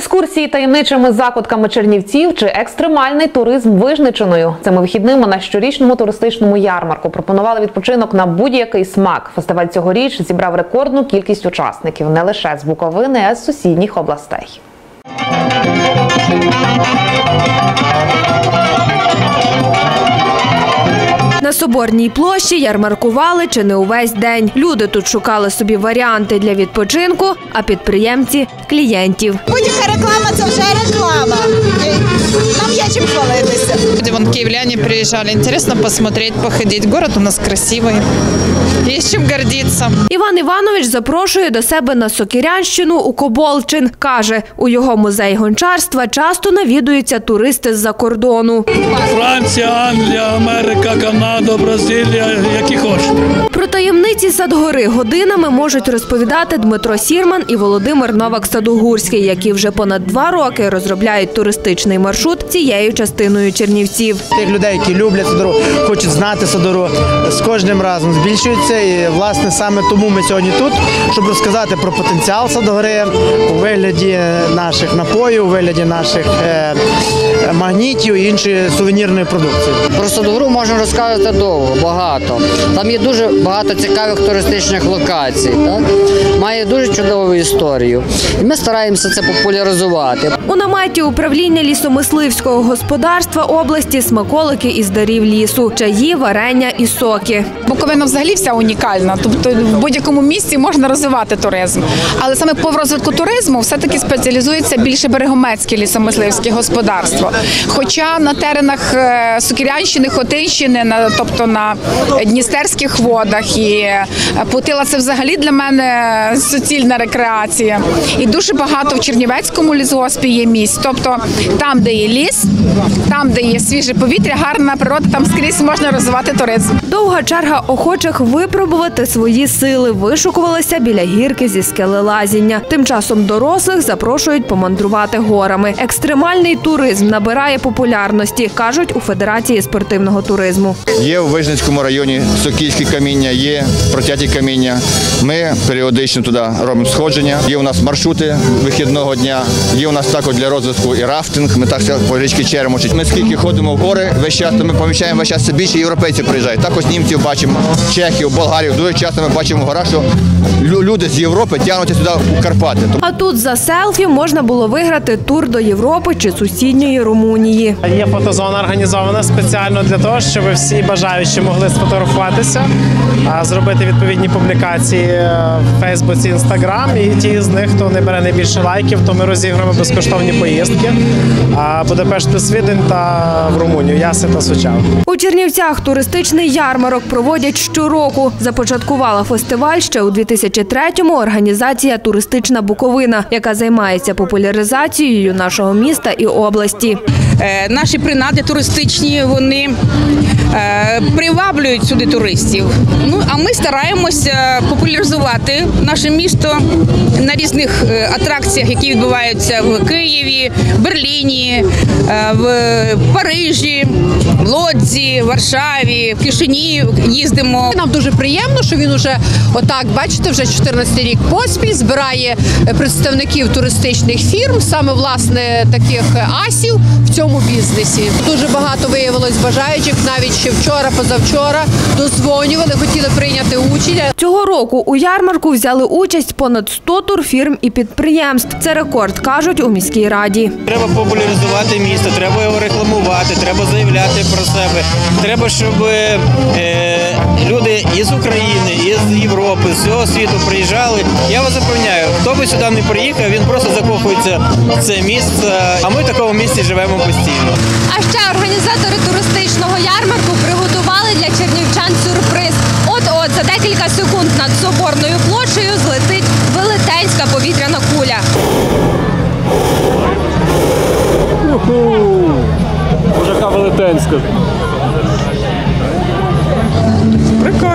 Екскурсії таємничими закутками Чернівців чи екстремальний туризм Вижничиною. Цими вихідними на щорічному туристичному ярмарку пропонували відпочинок на будь-який смак. Фестиваль цьогоріч зібрав рекордну кількість учасників не лише з Буковини, а з сусідніх областей. На соборній площі ярмаркували чи не увесь день. Люди тут шукали собі варіанти для відпочинку, а підприємці клієнтів. Будь-яка реклама це вже реклама. Нам є чим хвалитися. Вон киевляне приезжали. Интересно посмотреть, походить. Город у нас красивый. Есть чем гордиться. Іван Іванович запрошує до себе на Сокірянщину у Коболчин. Каже, у його музей гончарства часто навідуються туристи з-за кордону. Франція, Англія, Америка, Канада, Бразилія, які хочете. Про таємниці Садгори годинами можуть розповідати Дмитро Сірман і Володимир Новак Садогурський, які вже понад два роки розробляють туристичний маршрут цією частиною Чернівців. Тих людей, які люблять Содору, хочуть знати Содору, з кожним разом збільшується. І власне саме тому ми сьогодні тут, щоб розказати про потенціал Садогори у вигляді наших напоїв, у вигляді наших е, магнітів і іншої сувенірної продукції. Про Садогру можна розказувати довго, багато. Там є дуже багато цікавих туристичних локацій. Так? Має дуже чудову історію. І ми стараємося це популяризувати. У наметі управління лісомисливського господарства області смаколики із дарів лісу, чаї, варення і соки. Буковина взагалі вся унікальна. Тобто в будь-якому місці можна розвивати туризм. Але саме по розвитку туризму все-таки спеціалізується більше берегомецьке лісомисливське господарство. Хоча на теренах е, Сокірянщини, Хотинщини, на, тобто на Дністерських водах і е, Путила це взагалі для мене суцільна рекреація. І дуже багато в Чернівецькому лісгоспі є місць. Тобто там, де є ліс, там, де є свіже повітря, гарна природа, там скрізь можна розвивати туризм. Довга черга охочих випробувати свої сили вишукувалася біля гірки зі скелелазіння. Тим часом дорослих запрошують помандрувати горами. Екстремальний туризм набирає популярності, кажуть у Федерації спортивного туризму. Є в Вижницькому районі Сокільські каміння, є протяті каміння. Ми періодично туди робимо сходження. Є у нас маршрути вихідного дня. Є у нас також для розвитку і рафтинг. Ми так по річці Черемочі. Ми скільки ходимо в гори весь час, то ми помічаємо весь час це більше європейців приїжджають. Також німців бачимо, чехів, болгарів. Дуже часто ми бачимо в горах, що лю- люди з Європи тягнуться сюди у Карпати. А тут за селфі можна було виграти тур до Європи чи сусідньої Румунії. Є фотозона організована спеціально для того, щоб всі бажаючі могли сфотографуватися, зробити відповідні публікації е, в Фейсбуці, Інстаграм. І ті з них, хто не бере найбільше лайків, то ми розіграємо безкоштовні поїздки. Будапешт до Свідень та в Румунію, Яси та Сучав. У Чернівцях туристичний ярмарок проводять щороку. Започаткувала фестиваль ще у 2003-му організація Туристична Буковина, яка займається популяризацією нашого міста і області. Е, Наші принади туристичні вони е, приваблюють сюди туристів. Ну а ми стараємося популяризувати наше місто на різних е, атракціях, які відбуваються в Києві, Берліні, в Парижі, в Лодзі, Варшаві, в Кишині їздимо. Нам дуже приємно, що він уже отак, бачите, вже 14 рік поспіль збирає представників туристичних фірм, саме власне таких асів в цьому бізнесі. Дуже багато виявилось бажаючих, навіть ще вчора, позавчора дозвонювали, хотіли прийняти участь. Цього року у ярмарку взяли участь понад 100 турфірм і підприємств. Це рекорд, кажуть у міській раді. Треба популяризувати місто, треба його рекламувати, треба заявляти про себе. Треба, щоб е, люди із України, із Європи, з всього світу приїжджали. Я вас запевняю, хто би сюди не приїхав, він просто закохується в це місце. А ми в такому місці живемо постійно. А ще організатори туристичного ярмарку приготували для чернівчан сюрприз. От-от за декілька секунд над соборною площею злетить велетенська повітряна куля. Мужика велетенська.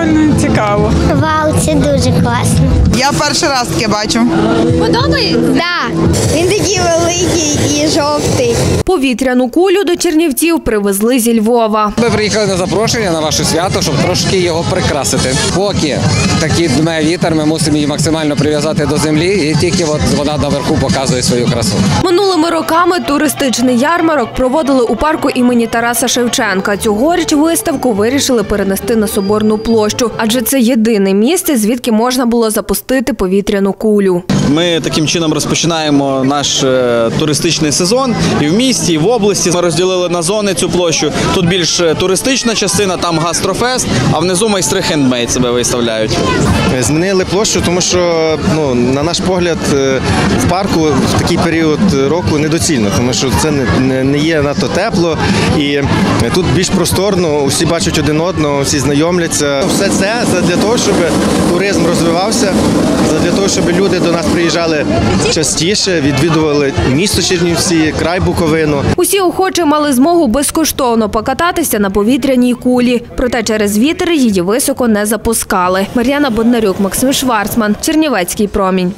Прикольно, цікаво. Вау, це дуже класно. Я перший раз таке бачу. Подобається? Так. Він такий великий і жовтий. Повітряну кулю до Чернівців привезли зі Львова. Ми приїхали на запрошення на ваше свято, щоб трошки його прикрасити. Поки такий дме вітер, ми мусимо її максимально прив'язати до землі, і тільки от вона наверху показує свою красу. Минулими роками туристичний ярмарок проводили у парку імені Тараса Шевченка. Цьогоріч виставку вирішили перенести на соборну площу, адже це єдине місце, звідки можна було запустити повітряну кулю. Ми таким чином розпочинаємо наш е, туристичний сезон і в місті, і в області. Ми розділили на зони цю площу. Тут більш е, туристична частина, там гастрофест, а внизу майстри хендмейд себе виставляють. Змінили площу, тому що ну на наш погляд е, в парку в такий період року недоцільно, тому що це не, є надто тепло і е, тут більш просторно, усі бачать один одного, всі знайомляться. Все це для того, щоб туризм розвивався, для того, щоб люди до нас приїжджали частіше, відвідували місто Чернівці, край Буковину. Усі охочі мали змогу безкоштовно покататися на повітряній кулі. Проте через вітер її високо не запускали. Мар'яна Боднарюк, Максим Шварцман, Чернівецький промінь.